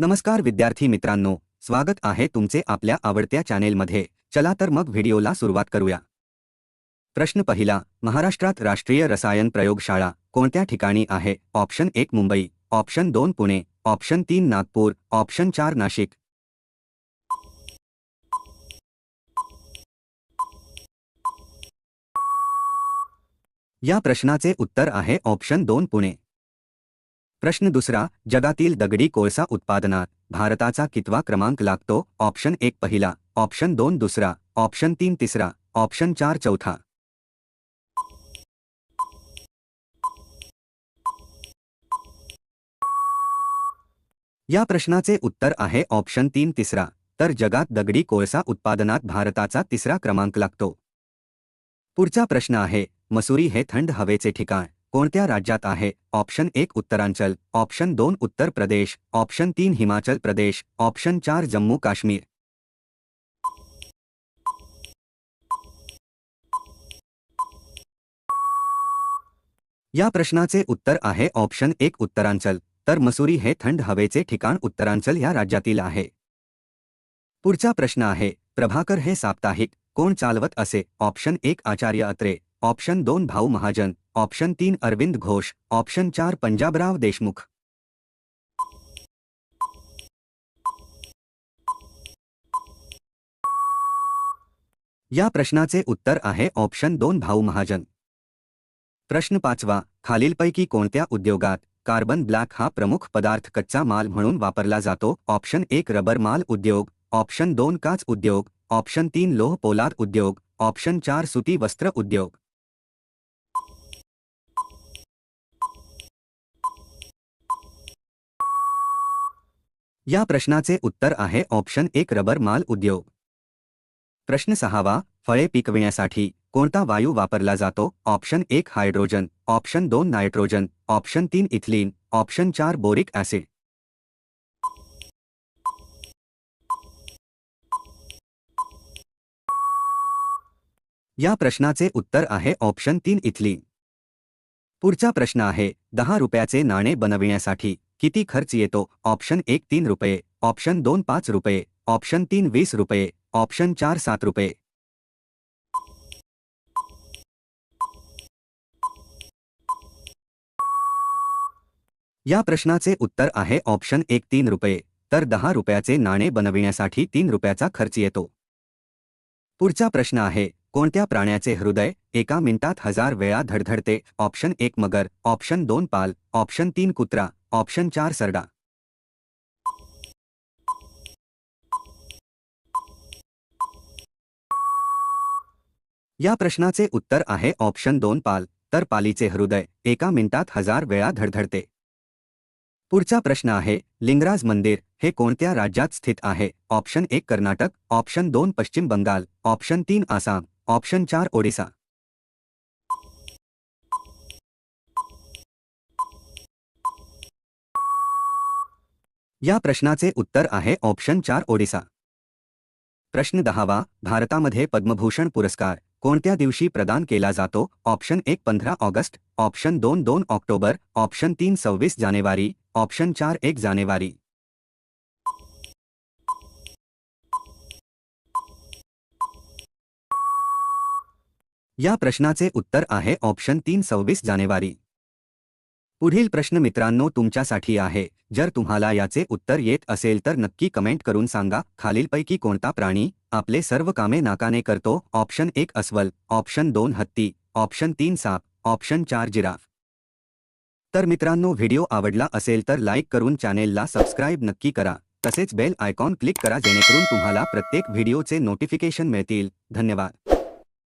नमस्कार विद्यार्थी मित्रांनो स्वागत आहे तुमचे आपल्या आवडत्या चॅनेलमध्ये. चला तर मग व्हिडिओला सुरुवात करूया. प्रश्न पहिला महाराष्ट्रात राष्ट्रीय रसायन प्रयोगशाळा कोणत्या ठिकाणी आहे? ऑप्शन एक मुंबई ऑप्शन दोन पुणे ऑप्शन तीन नागपूर ऑप्शन चार नाशिक. या प्रश्नाचे उत्तर आहे ऑप्शन दोन पुणे. प्रश्न दुसरा, जगातील दगडी कोळसा उत्पादनात भारताचा कितवा क्रमांक लागतो? ऑप्शन एक पहिला, ऑप्शन दोन दुसरा, ऑप्शन तीन तिसरा, ऑप्शन चार चौथा. या प्रश्नाचे उत्तर आहे ऑप्शन तीन तिसरा, तर जगात दगडी कोळसा उत्पादनात भारताचा तिसरा क्रमांक लागतो. पुढचा प्रश्न आहे, मसुरी हे थंड हवेचे ठिकाण. कोणत्या राज्यात आहे? ऑप्शन एक उत्तरांचल, ऑप्शन दोन उत्तर प्रदेश, ऑप्शन तीन हिमाचल प्रदेश, ऑप्शन चार जम्मू काश्मीर. या प्रश्नाचे उत्तर आहे ऑप्शन एक उत्तरांचल, तर मसुरी हे थंड हवेचे ठिकाण उत्तरांचल या राज्यातील आहे. पुढचा प्रश्न आहे, प्रभाकर हे साप्ताहिक, कोण चालवत असे? ऑप्शन एक आचार्य अत्रे, ऑप्शन दोन भाऊ महाजन ऑप्शन तीन अरविंद घोष, ऑप्शन चार पंजाबराव देशमुख। या प्रश्नाचे उत्तर आहे ऑप्शन दोन भाऊ महाजन. प्रश्न पाचवा, खालीलपैकी कोणत्या उद्योगात कार्बन ब्लॅक हा प्रमुख पदार्थ कच्चा माल म्हणून वापरला जातो? ऑप्शन एक रबर माल उद्योग, ऑप्शन दोन काच उद्योग, ऑप्शन तीन लोह पोलाद उद्योग, ऑप्शन चार सुती वस्त्र उद्योग. या प्रश्नाचे उत्तर आहे ऑप्शन एक रबर माल उद्योग. प्रश्न सहावा, फळे पिकविण्यासाठी कोणता वायू वापरला जातो? ऑप्शन एक हायड्रोजन, ऑप्शन दोन नायट्रोजन, ऑप्शन तीन इथिलीन, ऑप्शन चार बोरिक ॲसिड. या प्रश्नाचे उत्तर आहे ऑप्शन तीन इथलीन. पुढचा प्रश्न आहे, दहा रुपयाचे नाणे बनविण्यासाठी किती खर्च येतो? ऑप्शन एक तीन रुपये ऑप्शन दोन पाच रुपये ऑप्शन तीन वीस रुपये ऑप्शन चार सात रुपये. या प्रश्नाचे उत्तर आहे ऑप्शन एक तीन रुपये तर दहा रुपयाचे नाणे बनविण्यासाठी तीन रुपयाचा खर्च येतो. पुढचा प्रश्न आहे कोणत्या प्राण्याचे हृदय एका मिनिटात हजार वेळा धडधडते? ऑप्शन एक मगर ऑप्शन दोन पाल ऑप्शन तीन कुत्रा. ऑप्शन चार सरडा या प्रश्नाचे उत्तर आहे ऑप्शन दोन, पाल, तर पालीचे हृदय, एका मिनिटात हज़ार वेळा धडधडते. पुढचा प्रश्न आहे, लिंगराज मंदिर हे कोणत्या राज्यात स्थित आहे? ऑप्शन एक, कर्नाटक, ऑप्शन दोन, पश्चिम बंगाल, ऑप्शन तीन, आसाम, ऑप्शन चार, ओडिसा. या प्रश्नाचे उत्तर आहे ऑप्शन चार, ओडिसा. प्रश्न दहावा, भारतामध्ये पद्मभूषण पुरस्कार कोणत्या दिवशी प्रदान केला जातो? ऑप्शन एक, पंधरा ऑगस्ट. ऑप्शन दोन दोन ऑक्टोबर. ऑप्शन तीन, सव्वीस जानेवारी. ऑप्शन चार, एक जानेवारी. या प्रश्नाचे उत्तर आहे ऑप्शन तीन, सव्वीस जानेवारी. पुढील प्रश्न मित्रांनो तुमच्यासाठी आहे. जर तुम्हाला याचे उत्तर येत असेल तर नक्की कमेंट करून सांगा. खालीलपैकी कोणता प्राणी आपले सर्व कामे नाकाने करतो? ऑप्शन एक अस्वल, ऑप्शन दोन हत्ती, ऑप्शन तीन साप, ऑप्शन चार जिराफ. तर मित्रांनो व्हिडिओ आवडला असेल तर लाईक करून चॅनेलला सबस्क्राईब नक्की करा. तसेच बेल आयकॉन क्लिक करा जेणेकरून तुम्हाला प्रत्येक व्हिडिओचे नोटिफिकेशन मिळतील. धन्यवाद.